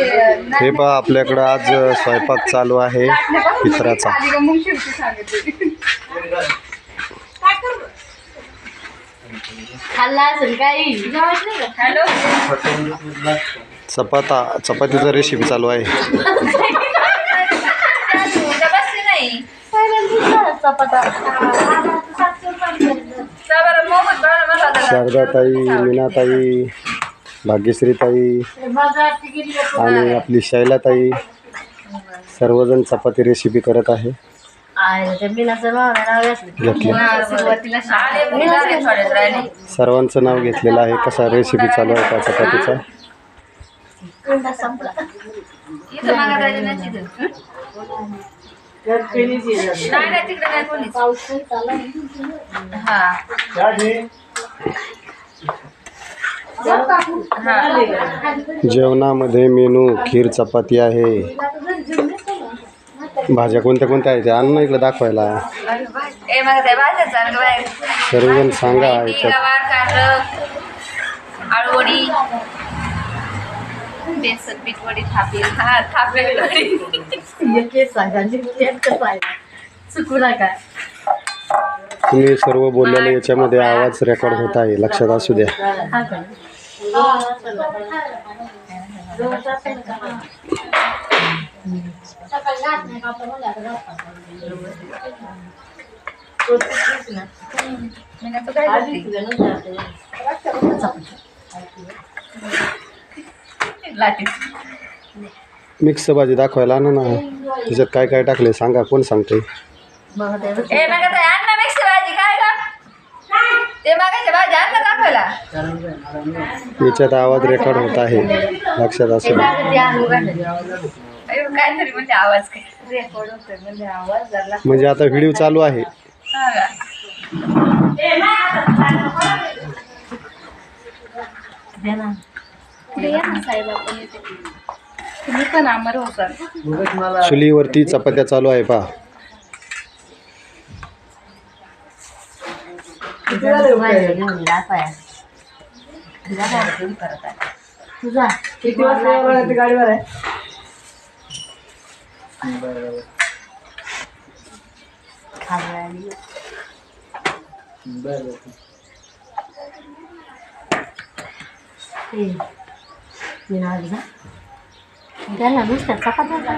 हे पहा आपल्याकडं आज स्वयंपाक चालू आहे पित्राचा चपाता चपातीचा रेसिपी चालू आहे चपाता शारदाताई मीनाताई भाग्यश्रीताई आणि आपली शैलाताई सर्वजण चपाती रेसिपी करत आहे. सर्वांचं नाव घेतलेलं आहे. कसा रेसिपी चालू आहे का चपातीचा? संपला जेवणामध्ये मेनू खीर चपाती आहे. भाज्या कोणत्या कोणत्या आहेत? अन्न इकडे दाखवायला. सर्वजण सांगा हा तुम्ही सर्व बोललेलं याच्यामध्ये आवाज रेकॉर्ड होत आहे. लक्षात असू द्या. मिक्स भाजी दाखवायला आणा ना त्याच्यात काय काय टाकले सांगा, कोण सांगते? ए, मग आण ना मिक्स भाजी, काय का ते मागायच्या भाजी आण याच्यात आवाज रेकॉर्ड होत आहे. लक्षात असू द्या अयो काय तरी म्हणजे आवाज काय? रेकॉर्ड होतोय म्हणजे म्हणजे आता व्हिडिओ चालू आहे. हा चुलीवरती चपात्या चालू आहे पा तुझा किती वाजता गाडीवर आहे त्याला नुसत्या चपात्या